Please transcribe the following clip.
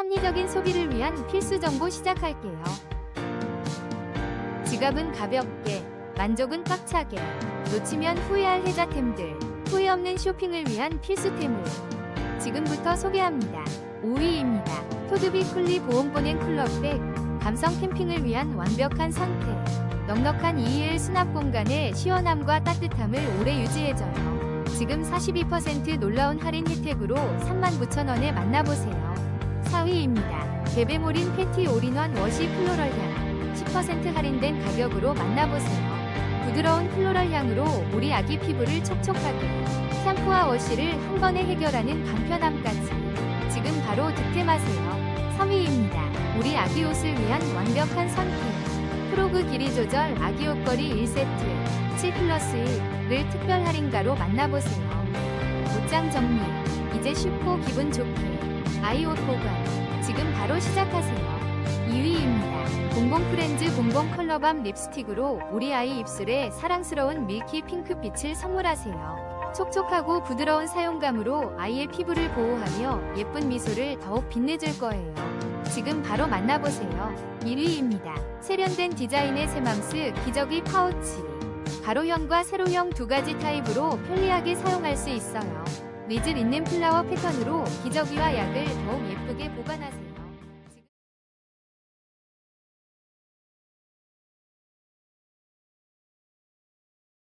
합리적인 소비를 위한 필수 정보 시작할게요. 지갑은 가볍게, 만족은 꽉차게, 놓치면 후회할 혜자템들, 후회 없는 쇼핑을 위한 필수템을 지금부터 소개합니다. 5위입니다. 토드비 쿨리 보온보냉 쿨러백, 감성 캠핑을 위한 완벽한 선택. 넉넉한 2일 수납 공간의 시원함과 따뜻함을 오래 유지해줘요. 지금 42% 놀라운 할인 혜택으로 39,000원에 만나보세요. 4위입니다. 베베몰인 팬티 올인원 워시 플로럴 향 10% 할인된 가격으로 만나보세요. 부드러운 플로럴 향으로 우리 아기 피부를 촉촉하게 샴푸와 워시를 한 번에 해결하는 간편함까지 지금 바로 득템하세요. 3위입니다. 우리 아기 옷을 위한 완벽한 선택 프로그 길이 조절 아기 옷걸이 1세트 7 플러스 1을 특별 할인가로 만나보세요. 옷장 정리 이제 쉽고 기분 좋게 아이 옷 보관 지금 바로 시작하세요. 2위입니다. 봉봉 프렌즈 봉봉 컬러밤 립스틱으로 우리 아이 입술에 사랑스러운 밀키 핑크빛을 선물하세요. 촉촉하고 부드러운 사용감으로 아이의 피부를 보호하며 예쁜 미소를 더욱 빛내줄 거예요. 지금 바로 만나보세요. 1위입니다. 세련된 디자인의 새맘스 기저귀 파우치. 가로형과 세로형 두 가지 타입으로 편리하게 사용할 수 있어요. 니즐 있는 플라워 패턴으로 기저귀와 약을 더욱 예쁘게 보관하세요.